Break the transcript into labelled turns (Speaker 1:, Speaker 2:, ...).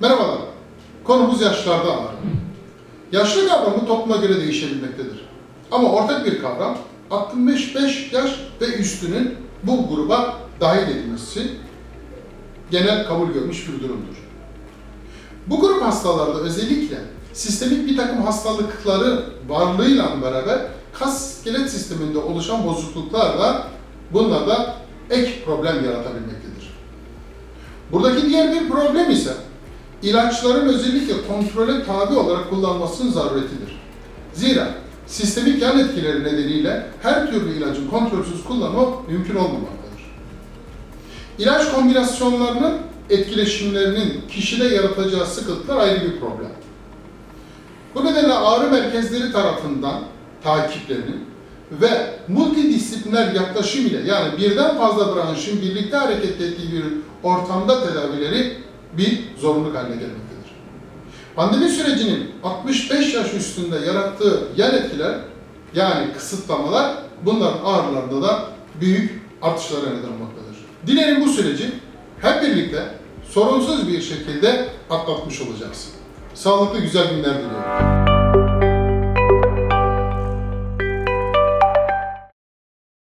Speaker 1: Merhabalar. Konumuz yaşlarda ağrı. Yaşlı kavramı topluma göre değişebilmektedir. Ama ortak bir kavram 65 yaş ve üstünün bu gruba dahil edilmesi genel kabul görmüş bir durumdur. Bu grup hastalarda özellikle sistemik bir takım hastalıkları varlığıyla beraber kas iskelet sisteminde oluşan bozukluklarla bunlar da ek problem yaratabilmektedir. Buradaki diğer bir problem ise ilaçların özellikle kontrole tabi olarak kullanılmasının zaruretidir. Zira sistemik yan etkileri nedeniyle her türlü ilacın kontrolsüz kullanımı mümkün olmamaktadır. İlaç kombinasyonlarının etkileşimlerinin kişide yaratacağı sıkıntılar ayrı bir problem. Bu nedenle ağrı merkezleri tarafından takiplerinin ve multidisipliner yaklaşım ile yani birden fazla branşın birlikte hareket ettiği bir ortamda tedavileri bir zorunluluk haline gelmektedir. Pandemi sürecinin 65 yaş üstünde yarattığı yan etkiler yani kısıtlamalar bunların ağrılarında da büyük artışlara neden olmaktadır. Dilerim bu süreci hep birlikte sorunsuz bir şekilde atlatmış olacaksın. Sağlıklı güzel günler diliyorum.